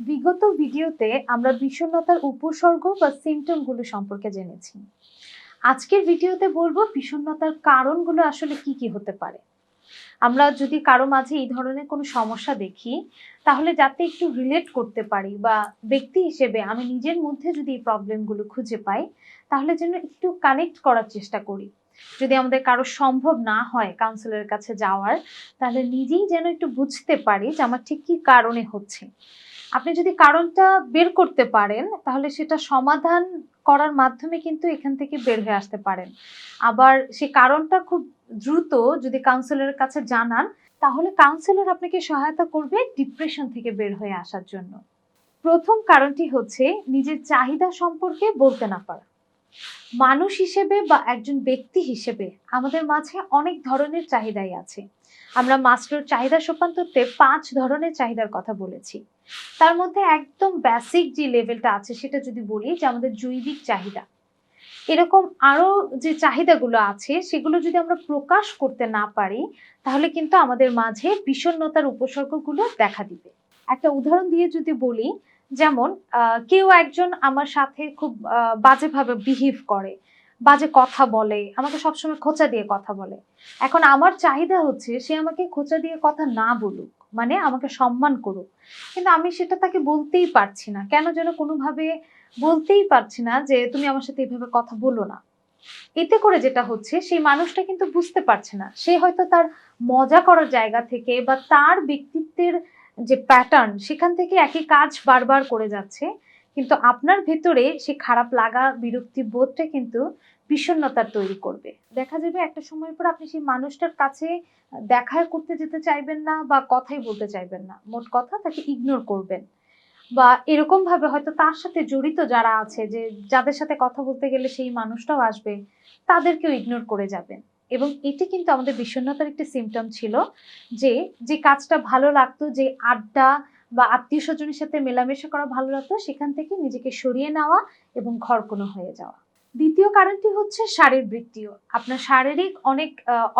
বিগত ভিডিওতে আমরা বিষণ্ণতার উপসর্গ বা সিমটমগুলো সম্পর্কে জেনেছি। আজকের ভিডিওতে বলব বিষণ্ণতার কারণগুলো আসলে কি কি হতে পারে। আমরা যদি কারও মাঝে এই ধরনের কোনো সমস্যা দেখি, তাহলে যাতে একটু রিলেট করতে পারি বা ব্যক্তি হিসেবে আমি নিজের মধ্যে যদি এই প্রবলেমগুলো খুঁজে পাই, তাহলে যেন একটু কানেক্ট করার চেষ্টা করি। যদি আমাদের কারও সম্ভব না হয় কাউন্সিলরের কাছে যাওয়ার, তাহলে নিজেই যেন একটু বুঝতে পারি যে আমার ঠিক কি কারণে হচ্ছে। আপনি যদি কারণটা বের করতে পারেন, তাহলে সেটা সমাধান করার মাধ্যমে কিন্তু এখান থেকে বের হয়ে আসতে পারেন। আবার সে কারণটা খুব দ্রুত যদি কাউন্সিলরের কাছে জানান, তাহলে কাউন্সিলর আপনাকে সহায়তা করবে ডিপ্রেশন থেকে বের হয়ে আসার জন্য। প্রথম কারণটি হচ্ছে নিজের চাহিদা সম্পর্কে বলতে না পারা। মানুষ হিসেবে বা একজন ব্যক্তি হিসেবে আমাদের মাঝে অনেক ধরনের চাহিদাই আছে। আমরা মাস্টার চাহিদা সোপান্তরতে পাঁচ ধরনের চাহিদার কথা বলেছি। তার মধ্যে একদম বেসিক যে লেভেলটা আছে সেটা যদি বলি, যে আমাদের জৈবিক চাহিদা। এরকম আরও যে চাহিদাগুলো আছে, সেগুলো যদি আমরা প্রকাশ করতে না পারি, তাহলে কিন্তু আমাদের মাঝে বিষণ্ণতার উপসর্গগুলো দেখা দিবে। একটা উদাহরণ দিয়ে যদি বলি, যেমন কেউ একজন আমার সাথে খুব বাজেভাবে বিহেভ করে। বাজে কথা বলে, আমাকে সবসময় খোঁচা দিয়ে কথা বলে। এখন আমার চাহিদা হচ্ছে সে আমাকে খোঁচা দিয়ে কথা না বলুক মানে আমাকে সম্মান করুক। কিন্তু আমি সেটা তাকে বলতেই পারছি না। কেন যেন কোনোভাবে বলতেই পারছি না যে তুমি আমার সাথে এইভাবে কথা বলো না। এতে করে যেটা হচ্ছে, সেই মানুষটা কিন্তু বুঝতে পারছে না। সে হয়তো তার মজা করার জায়গা থেকে বা তার ব্যক্তিত্বের যে প্যাটার্ন সেখান থেকে একই কাজ বারবার করে যাচ্ছে। কিন্তু আপনার ভেতরে সে খারাপ লাগা, বিরক্তি বোধটা কিন্তু বিষণ্ণতার তৈরি করবে। দেখা যাবে একটা সময় পর আপনি সেই মানুষটার কাছে দেখা করতে যেতে চাইবেন না বা কথাই বলতে চাইবেন না। মোট কথা তাকে ইগনোর করবেন। বা এরকম ভাবে হয়তো তার সাথে জড়িত যারা আছে যে যাদের সাথে কথা বলতে গেলে সেই মানুষটাও আসবে, তাদেরকেও ইগনোর করে যাবেন। এবং এটি কিন্তু আমাদের বিষণ্ণতার একটি সিমটম ছিল যে যে কাজটা ভালো লাগতো, যে আড্ডা বা আত্মীয় স্বজনের সাথে মেলামেশা করা ভালো লাগতো, সেখান থেকে নিজেকে সরিয়ে নেওয়া এবং ঘরকোনো হয়ে যাওয়া। দ্বিতীয় কারণটি হচ্ছে শারীরবৃত্তীয় আপনার শারীরিক অনেক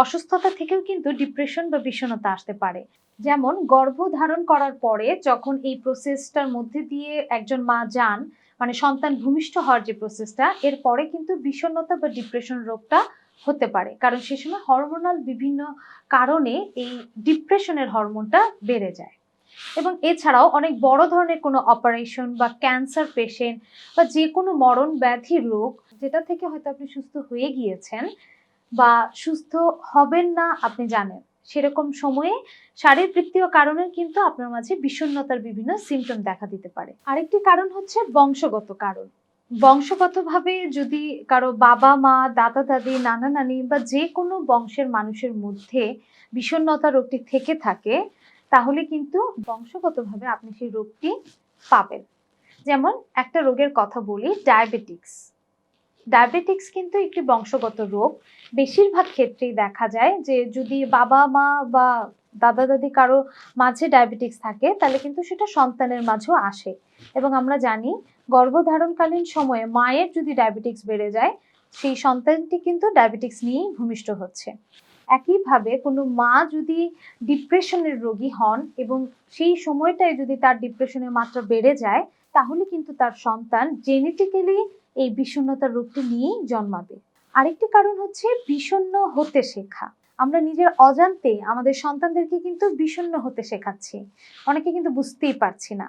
অসুস্থতা থেকেও কিন্তু ডিপ্রেশন বা বিষণ্ণতা আসতে পারে। যেমন গর্ভধারণ করার পরে যখন এই প্রসেসটার মধ্যে দিয়ে একজন মা যান মানে সন্তান ভূমিষ্ঠ হওয়ার যে প্রসেসটা এরপরে কিন্তু বিষণ্ণতা বা ডিপ্রেশন রোগটা হতে পারে। কারণ সে সময় হরমোনাল বিভিন্ন কারণে এই ডিপ্রেশনের হরমোনটা বেড়ে যায়। এবং এছাড়াও অনেক বড় ধরনের কোনো অপারেশন বা ক্যান্সার পেশেন্ট বা যে কোনো মরণ ব্যাধি রোগ যেটা থেকে হয়তো আপনি সুস্থ হয়ে গিয়েছেন বা সুস্থ হবেন না আপনি জানেন। সেরকম সময়ে শারীরবৃত্তীয় কারণে কিন্তু আপনার মাঝে বিষণ্ণতার বিভিন্ন সিমটম দেখা দিতে পারে। আরেকটি কারণ হচ্ছে বংশগত কারণ। বংশগতভাবে যদি কারও বাবা, মা, দাদা, দাদি, নানা, নানি বা যে কোনো বংশের মানুষের মধ্যে বিষণ্ণতা রোগটি থেকে থাকে তাহলে কিন্তু বংশগতভাবে আপনি সেই রোগটি পাবেন। যেমন একটা রোগের কথা বলি ডায়াবেটিক্স ডায়াবেটিক্স কিন্তু একটি বংশগত রোগ। বেশিরভাগ ক্ষেত্রেই দেখা যায় যে যদি বাবা মা বা দাদা দাদি কারও মাঝে ডায়াবেটিক্স থাকে, তাহলে কিন্তু সেটা সন্তানের মাঝেও আসে। এবং আমরা জানি গর্ভধারণকালীন সময়ে মায়ের যদি ডায়াবেটিক্স বেড়ে যায়, সেই সন্তানটি কিন্তু ডায়াবেটিক্স নিয়েই ভূমিষ্ঠ হচ্ছে। একইভাবে কোনো মা যদি ডিপ্রেশনের রোগী হন এবং সেই সময়টায় যদি তার ডিপ্রেশনের মাত্রা বেড়ে যায়, তাহলে কিন্তু তার সন্তান জেনেটিক্যালি এই বিষণ্ণতার রোগটি নিয়েই জন্মাবে। আরেকটি কারণ হচ্ছে বিষণ্ণ হতে শেখা। আমরা নিজের অজান্তে আমাদের সন্তানদেরকে কিন্তু বিষণ্ণ হতে শেখাচ্ছি। অনেকে কিন্তু বুঝতেই পারছি না।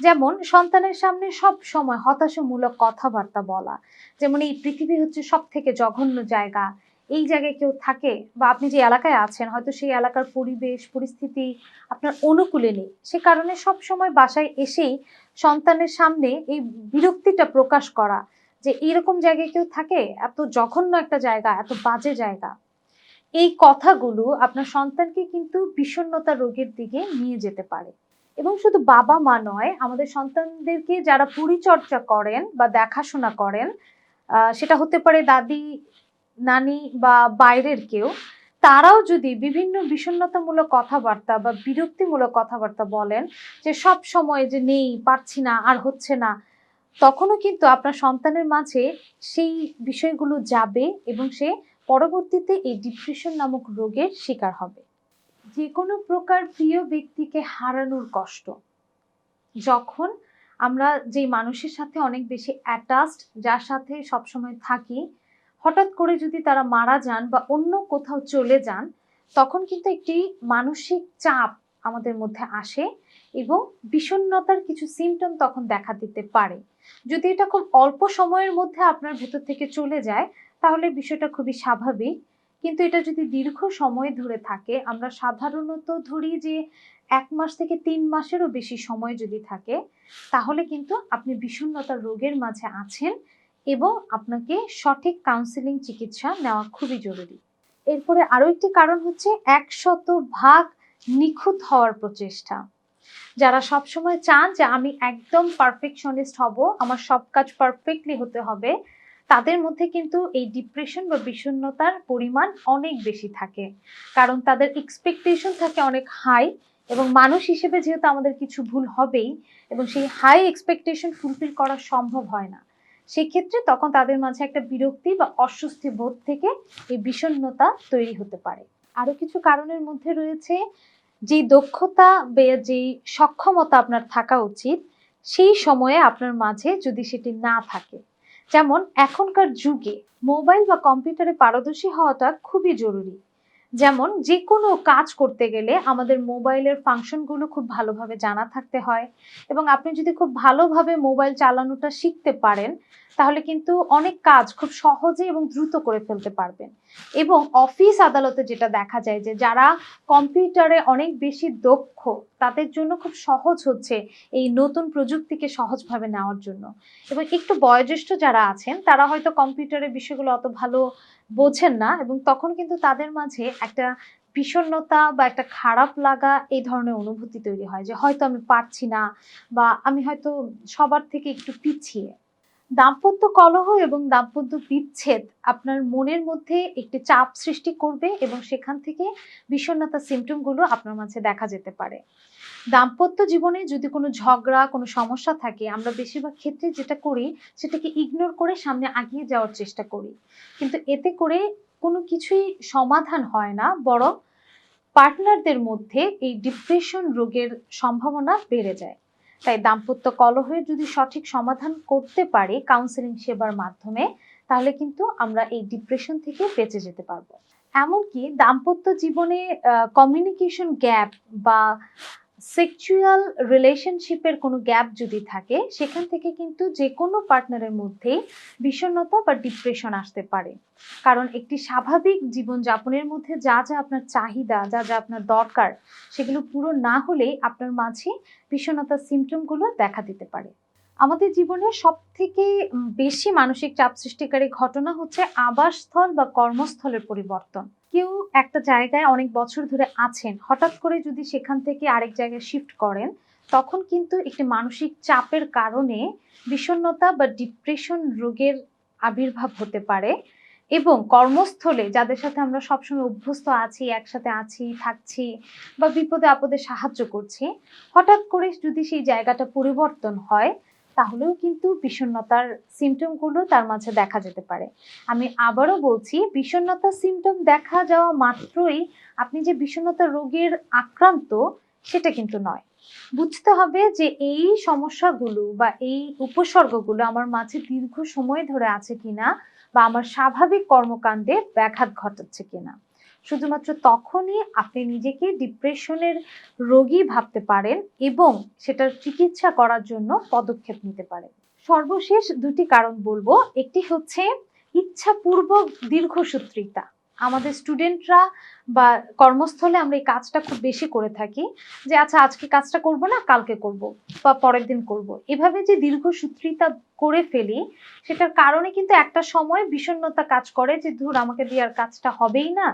যেমন সন্তানের সামনে সব সময় হতাশামূলক কথাবার্তা বলা। যেমন এই পৃথিবী হচ্ছে সব থেকে জঘন্য জায়গা। এই জায়গায় কেউ থাকে বা আপনি যে এলাকায় আছেন, হয়তো সেই এলাকার পরিবেশ, পরিস্থিতি আপনার অনুকূলে নেই। সে কারণে সব সময় বাসায় এসেই সন্তানের সামনে এই বিরক্তিটা প্রকাশ করা যে এরকম জায়গায় কেউ থাকে, এত জঘন্য একটা জায়গা, এত বাজে জায়গা। এই কথাগুলো আপনার সন্তানকে কিন্তু বিষণ্ণতা রোগের দিকে নিয়ে যেতে পারে। এবং শুধু বাবা মা নয়, আমাদের সন্তানদেরকে যারা পরিচর্যা করেন বা দেখাশোনা করেন সেটা হতে পারে দাদি নানি বা বাইরের কেউ, তারাও যদি বিভিন্ন বিষণ্ণতামূলক কথাবার্তা বা বিরক্তিমূলক কথাবার্তা বলেন যে সব সময় যে নেই, পারছি না, আর হচ্ছে না, তখনও কিন্তু আপনার সন্তানের মাঝে সেই বিষয়গুলো যাবে এবং সে পরবর্তীতে এই ডিপ্রেশন নামক রোগের শিকার হবে। যে কোনো প্রকার প্রিয় ব্যক্তিকে হারানোর কষ্ট। যখন আমরা যেই মানুষের সাথে অনেক বেশি অ্যাটাচড যার সাথে সবসময় থাকি হঠাৎ করে যদি তারা মারা যান বা অন্য কোথাও চলে যান, তখন কিন্তু একটি মানসিক চাপ আমাদের মধ্যে আসে এবং বিষণ্ণতার কিছু সিমটম তখন দেখা দিতে পারে। যদি এটা খুব অল্প সময়ের মধ্যে আপনার ভেতর থেকে চলে যায়, তাহলে বিষয়টা খুবই স্বাভাবিক। কিন্তু এটা যদি দীর্ঘ সময় ধরে থাকে, আমরা সাধারণত ধরি যে এক মাস থেকে তিন মাসেরও বেশি সময় যদি থাকে, তাহলে কিন্তু আপনি বিষণ্ণতার রোগের মাঝে আছেন এবং আপনাকে সঠিক কাউন্সিলিং চিকিৎসা নেওয়া খুবই জরুরি। এরপরে আরও একটি কারণ হচ্ছে একশত ভাগ নিখুঁত হওয়ার প্রচেষ্টা। যারা সবসময় চান যে আমি একদম পারফেকশনিস্ট হব, আমার সব কাজ পারফেক্টলি হতে হবে, তাদের মধ্যে কিন্তু এই ডিপ্রেশন বা বিষণ্ণতার পরিমাণ অনেক বেশি থাকে। কারণ তাদের এক্সপেকটেশন থাকে অনেক হাই এবং মানুষ হিসেবে যেহেতু আমাদের কিছু ভুল হবেই এবং সেই হাই এক্সপেকটেশন ফুলফিল করা সম্ভব হয় না। সেই ক্ষেত্রে তখন তাদের মাঝে একটা বিরক্তি বা অস্বস্তি বোধ থেকে এই বিষণ্ণতা তৈরি হতে পারে। আরও কিছু কারণের মধ্যে রয়েছে যে দক্ষতা বা, যেই সক্ষমতা আপনার থাকা উচিত, সেই সময়ে আপনার মাঝে যদি সেটি না থাকে। যেমন এখনকার যুগে মোবাইল বা কম্পিউটারে পারদর্শী হওয়াটা খুবই জরুরি। যেমন যে কোনো কাজ করতে গেলে আমাদের মোবাইলের ফাংশনগুলো খুব ভালোভাবে জানা থাকতে হয় এবং আপনি যদি খুব ভালোভাবে মোবাইল চালানোটা শিখতে পারেন, তাহলে কিন্তু অনেক কাজ খুব সহজে এবং দ্রুত করে ফেলতে পারবেন। এবং অফিস আদালতে যেটা দেখা যায় যে যারা কম্পিউটারে অনেক বেশি দক্ষ, তাদের জন্য খুব সহজ হচ্ছে এই নতুন প্রযুক্তিকে সহজভাবে নেওয়ার জন্য। এবং একটু বয়োজ্যেষ্ঠ যারা আছেন, তারা হয়তো কম্পিউটারের বিষয়গুলো অত ভালো বোঝেন না এবং তখন কিন্তু তাদের মাঝে একটা বিষণ্ণতা বা একটা খারাপ লাগা এই ধরনের অনুভূতি তৈরি হয় যে হয়তো আমি পারছি না বা আমি হয়তো সবার থেকে একটু পিছিয়ে। দাম্পত্য কলহ এবং দাম্পত্য বিচ্ছেদ আপনার মনের মধ্যে একটি চাপ সৃষ্টি করবে এবং সেখান থেকে বিষণ্ণতার সিমটমগুলো আপনার মাঝে দেখা যেতে পারে। দাম্পত্য জীবনে যদি কোনো ঝগড়া, কোনো সমস্যা থাকে, আমরা বেশিরভাগ ক্ষেত্রে যেটা করি, সেটাকে ইগনোর করে সামনে আগিয়ে যাওয়ার চেষ্টা করি। কিন্তু এতে করে কোনো কিছুই সমাধান হয় না, বরং পার্টনারদের মধ্যে এই ডিপ্রেশন রোগের সম্ভাবনা বেড়ে যায়। তাই দাম্পত্য কলহের যদি সঠিক সমাধান করতে পারে কাউন্সেলিং সেবার মাধ্যমে, তাহলে কিন্তু আমরা এই ডিপ্রেশন থেকে বেঁচে যেতে পারব। এমনকি দাম্পত্য জীবনে কমিউনিকেশন গ্যাপ বা সেক্সুয়াল রিলেশনশিপের কোনো গ্যাপ যদি থাকে, সেখান থেকে কিন্তু যে কোনো পার্টনারের মধ্যেই বিষণ্নতা বা ডিপ্রেশন আসতে পারে। কারণ একটি স্বাভাবিক জীবনযাপনের মধ্যে যা যা আপনার চাহিদা, যা যা আপনার দরকার, সেগুলো পুরো না হলেই আপনার মাঝে বিষণ্নতার সিমটমগুলো দেখা দিতে পারে। আমাদের জীবনে সব থেকে বেশি মানসিক চাপ সৃষ্টিকারী ঘটনা হচ্ছে আবাসস্থল বা কর্মস্থলের পরিবর্তন। কেউ একটা জায়গায় অনেক বছর ধরে আছেন, হঠাৎ করে যদি সেখান থেকে আরেক জায়গায় শিফট করেন, তখন কিন্তু একটি মানসিক চাপের কারণে বিষণ্ণতা বা ডিপ্রেশন রোগের আবির্ভাব হতে পারে এবং কর্মস্থলে যাদের সাথে আমরা সবসময় অভ্যস্ত আছি, একসাথে আছি, থাকছি বা বিপদে আপদে সাহায্য করছি, হঠাৎ করে যদি সেই জায়গাটা পরিবর্তন হয় তাহলেও কিন্তু বিষণ্ণতার সিমটমগুলো তার মাঝে দেখা যেতে পারে। আমি আবারও বলছি বিষণ্ণতার সিমটম দেখা যাওয়া মাত্রই আপনি যে বিষণ্ণতা রোগের আক্রান্ত, সেটা কিন্তু নয়। বুঝতে হবে যে এই সমস্যাগুলো বা এই উপসর্গগুলো আমার মাঝে দীর্ঘ সময় ধরে আছে কিনা বা আমার স্বাভাবিক কর্মকাণ্ডে ব্যাঘাত ঘটাচ্ছে কিনা। শুধুমাত্র তখনই আপনি নিজেকে ডিপ্রেশনের রোগী ভাবতে পারেন এবং সেটার চিকিৎসা করার জন্য পদক্ষেপ নিতে পারেন। সর্বশেষ দুটি কারণ বলব। একটি হচ্ছে ইচ্ছাপূর্বক দীর্ঘসূত্রিতা। আমাদের স্টুডেন্টরা বা কর্মস্থলে আমরা এই কাজটা খুব বেশি করে থাকি যে আচ্ছা আজকে কাজটা করব না, কালকে করব বা পরের দিন করব। এভাবে যে দীর্ঘসূত্রিতা করে ফেলি, সেটার কারণে কিন্তু একটা সময় বিষণ্ণতা কাজ করে যে, ধর, আমাকে দিয়ে আর কাজটা হবেই না।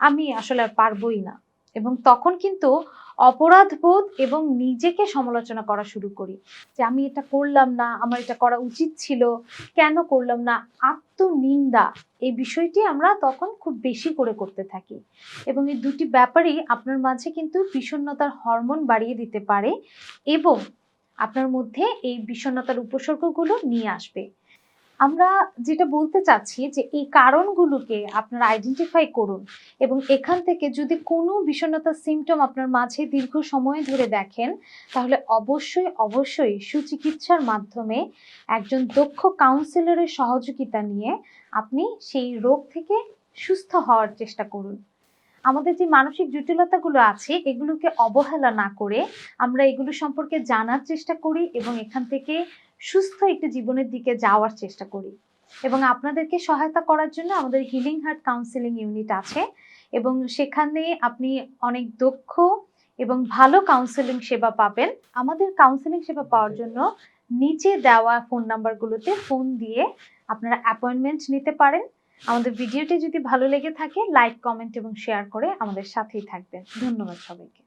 আমি আসলে আর পারবই না। এবং তখন কিন্তু অপরাধ বোধ এবং নিজেকে সমালোচনা করা শুরু করি যে আমি এটা করলাম না, আমার এটা করা উচিত ছিল, কেন করলাম না? আত্মনিন্দা, এই বিষয়টি আমরা তখন খুব বেশি করে করতে থাকি। এবং এই দুটি ব্যাপারই আপনার মাঝে কিন্তু বিষণ্ণতার হরমোন বাড়িয়ে দিতে পারে এবং আপনার মধ্যে এই বিষণ্ণতার উপসর্গগুলো নিয়ে আসবে। আমরা যেটা বলতে চাচ্ছি যে এই কারণগুলোকে আপনারা আইডেন্টিফাই করুন এবং এখান থেকে যদি কোনো বিষণ্ণতার সিমটম আপনার মাঝে দীর্ঘ সময় ধরে দেখেন, তাহলে অবশ্যই অবশ্যই সুচিকিৎসার মাধ্যমে একজন দক্ষ কাউন্সিলরের সহযোগিতা নিয়ে আপনি সেই রোগ থেকে সুস্থ হওয়ার চেষ্টা করুন। আমাদের যে মানসিক জটিলতাগুলো আছে, এগুলোকে অবহেলা না করে আমরা এগুলো সম্পর্কে জানার চেষ্টা করি এবং এখান থেকে সুস্থ একটি জীবনের দিকে যাওয়ার চেষ্টা করি। এবং আপনাদেরকে সহায়তা করার জন্য আমাদের হিলিং হার্ট কাউন্সিলিং ইউনিট আছে এবং সেখানে আপনি অনেক দক্ষ এবং ভালো কাউন্সিলিং সেবা পাবেন। আমাদের কাউন্সিলিং সেবা পাওয়ার জন্য নিচে দেওয়া ফোন নাম্বারগুলোতে ফোন দিয়ে আপনারা অ্যাপয়েন্টমেন্ট নিতে পারেন। আমাদের ভিডিওটি যদি ভালো লেগে থাকে লাইক কমেন্ট এবং শেয়ার করে আমাদের সাথেই থাকবেন। ধন্যবাদ সবাইকে।